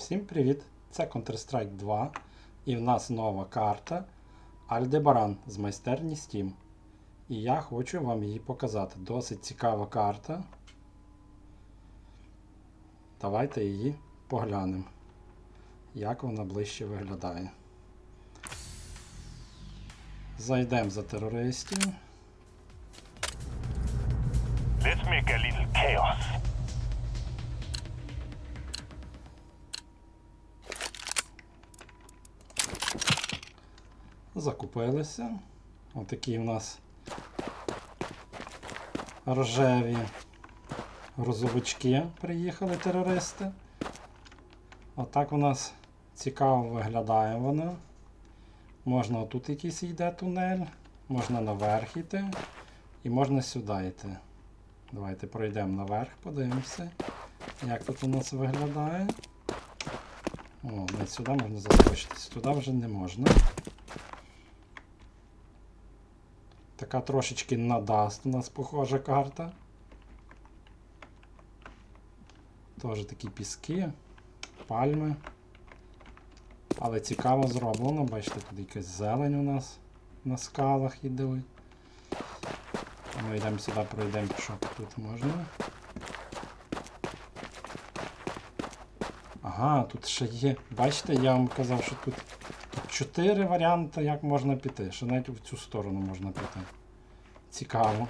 Всім привіт! Це Counter-Strike 2 і в нас нова карта Альдебаран з майстерні Steam. І я хочу вам її показати. Досить цікава карта. Давайте її поглянемо, як вона ближче виглядає. Зайдемо за терористів. Let's make a little chaos. Закупилися. Отакі в нас рожеві грузовички приїхали терористи. Отак у нас цікаво виглядає воно. Можна отут якийсь йде тунель, можна наверх йти і можна сюди йти. Давайте пройдемо наверх, подивимося, як тут у нас виглядає. О, навіть сюди можна заскочити, сюди вже не можна. Така трошечки на даст у нас похожа карта. Теж такі піски, пальми. Але цікаво зроблено, бачите, тут якась зелень у нас на скалах йде. Ми йдемо сюди, пройдемо, що тут можна. Ага, тут ще є. Бачите, я вам казав, що тут чотири варіанти, як можна піти. Що навіть в цю сторону можна піти. Цікаво.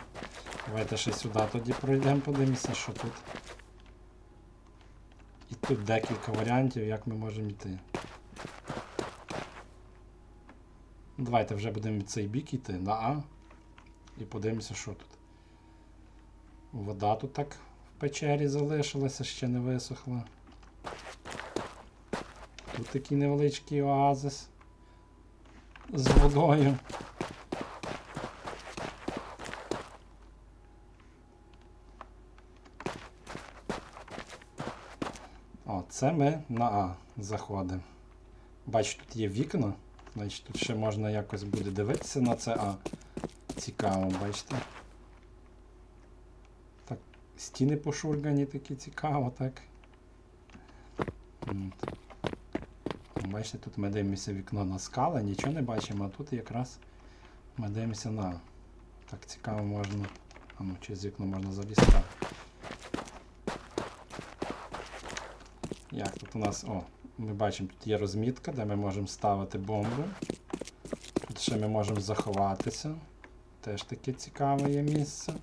Давайте ще сюди тоді пройдемо, подивимося, що тут. І тут декілька варіантів, як ми можемо йти. Давайте вже будемо в цей бік йти, на А. І подивимося, що тут. Вода тут так в печері залишилася, ще не висохла. Тут такий невеличкий оазис з водою. О, це ми на А заходимо. Бачу, тут є вікна. Значить, тут ще можна якось буде дивитися на це А. Цікаво, бачите? Так, стіни пошургані такі цікаво, так. Бачите, тут ми дивимося вікно на скали, нічого не бачимо, а тут якраз ми дивимося на. Так цікаво можна. А ну, через вікно можна залізти. Як тут у нас. О, ми бачимо, тут є розмітка, де ми можемо ставити бомбу. Тут ще ми можемо заховатися. Теж таке цікаве є місце.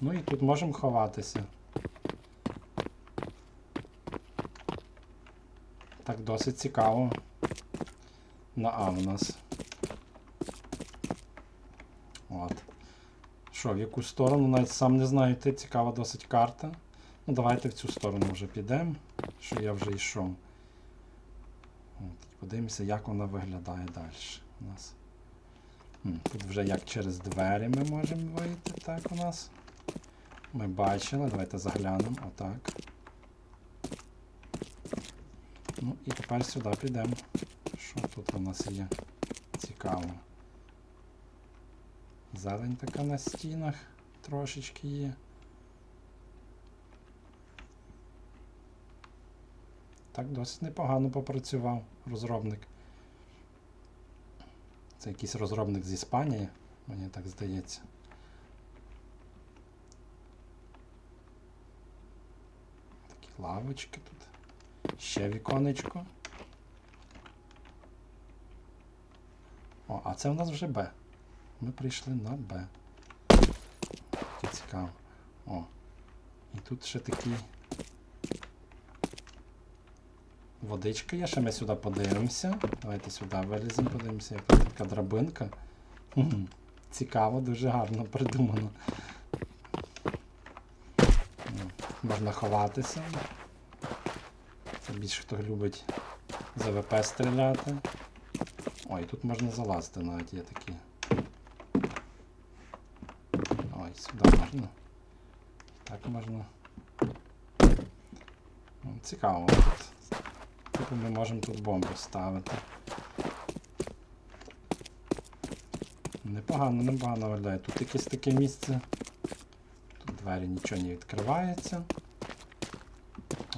Ну і тут можемо ховатися. Так, досить цікаво. На А у нас. От. Що, в яку сторону, навіть сам не знаю, йти цікава досить карта. Ну, давайте в цю сторону вже підемо, що я вже йшов. От, подивимося, як вона виглядає далі у нас. Тут вже як через двері ми можемо вийти, так у нас. Ми бачили, давайте заглянемо, отак. Ну і тепер сюди підемо. Що тут у нас є? Цікаво. Зелень така на стінах трошечки є. Так, досить непогано попрацював розробник. Це якийсь розробник з Іспанії, мені так здається. Такі лавочки тут. Ще віконечко. О, а це в нас вже Б. Ми прийшли на Б. Таке цікаво. О. І тут ще такий. Водичка є, ще ми сюди подивимося. Давайте сюди виліземо, подивимося, яка така драбинка. Мгм. Цікаво, дуже гарно придумано. Можна ховатися. Більше хто любить з АВП стріляти. Ой, тут можна залазити навіть є такі. Ой, сюди можна. Так можна. Ну, Цікаво. Типу ми можемо тут бомбу ставити. Непогано, непогано виглядає. Тут якесь таке місце. Тут двері нічого не відкривається.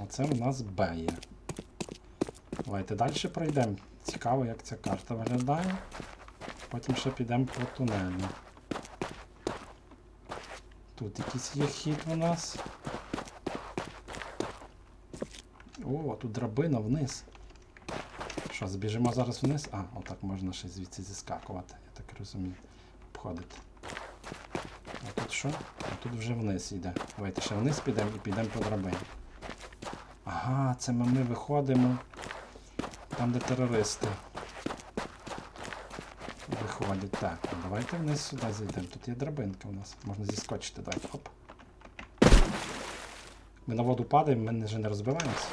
От це у нас Б є. Давайте далі пройдемо. Цікаво, як ця карта виглядає. Потім ще підемо по тунелю. Тут якийсь є хід у нас. О, тут драбина вниз. Що, збіжимо зараз вниз? А, отак можна ще звідси зіскакувати, я так розумію. Обходити. А тут що? А тут вже вниз йде. Давайте ще вниз підемо і підемо по драбині. Ага, це ми, ми виходимо там, де терористи. Виходять. Так, ну давайте вниз сюди зайдемо. Тут є драбинка у нас. Можна зіскочити. Давайте. Оп. Ми на воду падаємо, ми вже не розбиваємося.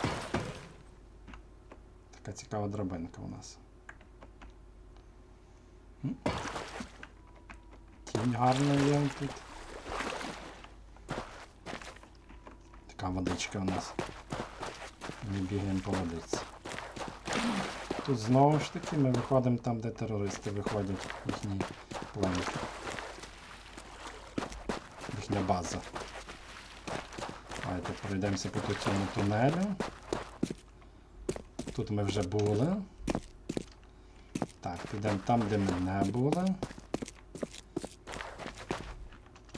Така цікава драбинка у нас. Тінь гарна є тут. Така водичка у нас. Ми бігаємо по водиці. Тут знову ж таки ми виходимо там, де терористи виходять, їхній плен. Їхня база. Давайте пройдемося по цьому тунелю. Тут ми вже були. Так, підемо там, де ми не були.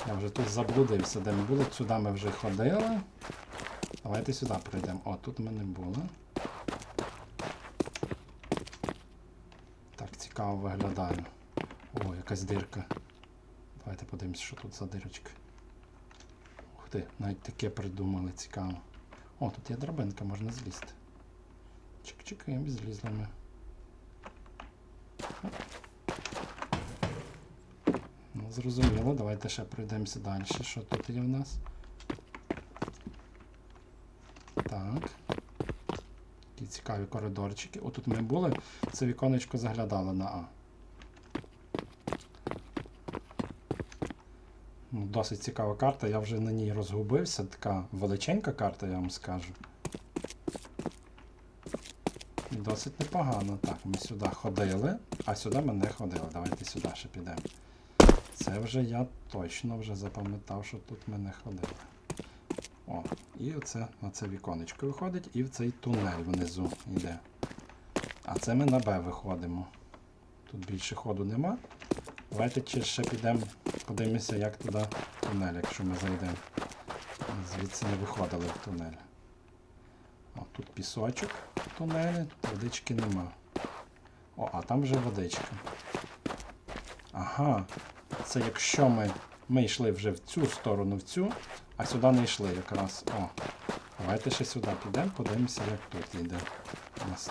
Я вже тут заблудився, де ми були. Сюди ми вже ходили. Давайте сюди пройдемо. О, тут ми не були. Так, цікаво виглядає. О, якась дирка. Давайте подивимось, що тут за дирочка. Ух ти, навіть таке придумали, цікаво. О, тут є драбинка, можна злізти. Чик-чик, і злізли ми. Ну, зрозуміло, давайте ще пройдемося далі. Що тут є в нас? Так. Такі цікаві коридорчики. Отут ми були, це віконечко заглядало на А. Досить цікава карта, я вже на ній розгубився. Така величенька карта, я вам скажу. Досить непогано. Так, ми сюди ходили, а сюди ми не ходили. Давайте сюди ще підемо. Це вже я точно вже запам'ятав, що тут ми не ходили. О, і оце на це віконечко виходить, і в цей тунель внизу йде. А це ми на Б виходимо. Тут більше ходу нема. Давайте чи ще підемо, подивимося, як туди тунель, якщо ми зайдемо. Звідси не виходили в тунель. О, тут пісочок в тунелі, тут водички нема. О, а там вже водичка. Ага. Це якщо ми, ми йшли вже в цю сторону, в цю, а сюди не йшли якраз. О. Давайте ще сюди підемо, подивимося, як тут йде. У нас.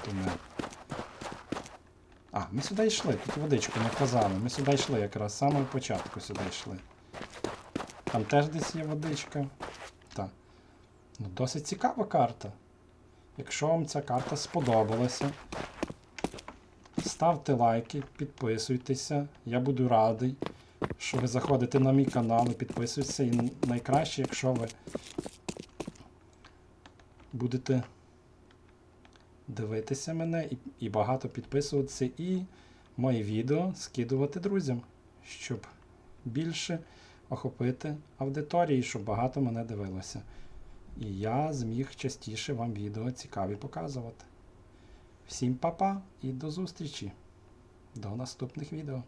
А, ми сюди йшли, тут водичку не казали. Ми сюди йшли якраз з самого початку сюди йшли. Там теж десь є водичка. Так. Ну, досить цікава карта. Якщо вам ця карта сподобалася, ставте лайки, підписуйтеся. Я буду радий, що ви заходите на мій канал і підписуєтеся. І найкраще, якщо ви будете дивитися мене і, багато підписуватися, і мої відео скидувати друзям, щоб більше охопити аудиторії, щоб багато мене дивилося. І я зміг частіше вам відео цікаві показувати. Всім па-па і до зустрічі! До наступних відео.